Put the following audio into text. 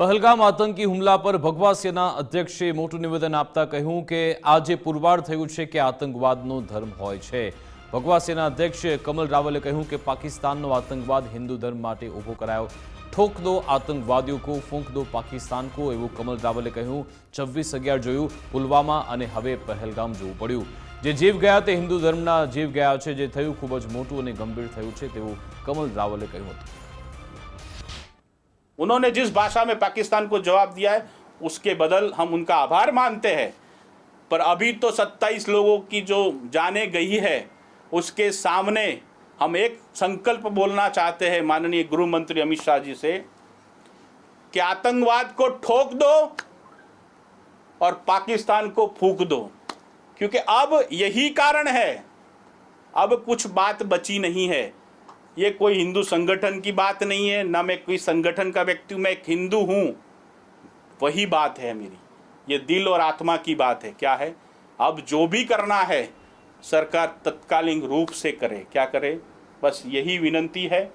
પહલગામ આતંકી હુમલા પર ભગવા સેના અધ્યક્ષે મોટું નિવેદન આપતા કહ્યું કે આજે પુરવાર થયું છે કે આતંકવાદનો ધર્મ હોય છે. ભગવા સેના અધ્યક્ષ કમલ રાવલે કહ્યું કે પાકિસ્તાનનો આતંકવાદ હિન્દુ ધર્મ માટે ઊભો કરાયો. ઠોક દો આતંકવાદીઓ કો ફૂંક દો પાકિસ્તાન કો, એવું કમલ રાવલે કહ્યું. છવ્વીસ અગિયાર જોયું, પુલવામા અને હવે પહેલગામ જોવું પડ્યું. જે જીવ ગયા તે હિન્દુ ધર્મના જીવ ગયા છે, જે થયું ખૂબ જ મોટું અને ગંભીર થયું છે, તેવું કમલ રાવલે કહ્યું હતું. उन्होंने जिस भाषा में पाकिस्तान को जवाब दिया है, उसके बदल हम उनका आभार मानते हैं। पर अभी तो 27 लोगों की जो जाने गई है, उसके सामने हम एक संकल्प बोलना चाहते हैं माननीय गृह मंत्री अमित शाह जी से, कि आतंकवाद को ठोक दो और पाकिस्तान को फूक दो। क्योंकि अब यही कारण है, अब कुछ बात बची नहीं है। ये कोई हिंदू संगठन की बात नहीं है, ना मैं कोई संगठन का व्यक्ति हूँ, मैं एक हिंदू हूँ। वही बात है मेरी। ये दिल और आत्मा की बात है। क्या है? अब जो भी करना है, सरकार तत्कालीन रूप से करे। क्या करे? बस यही विनंती है।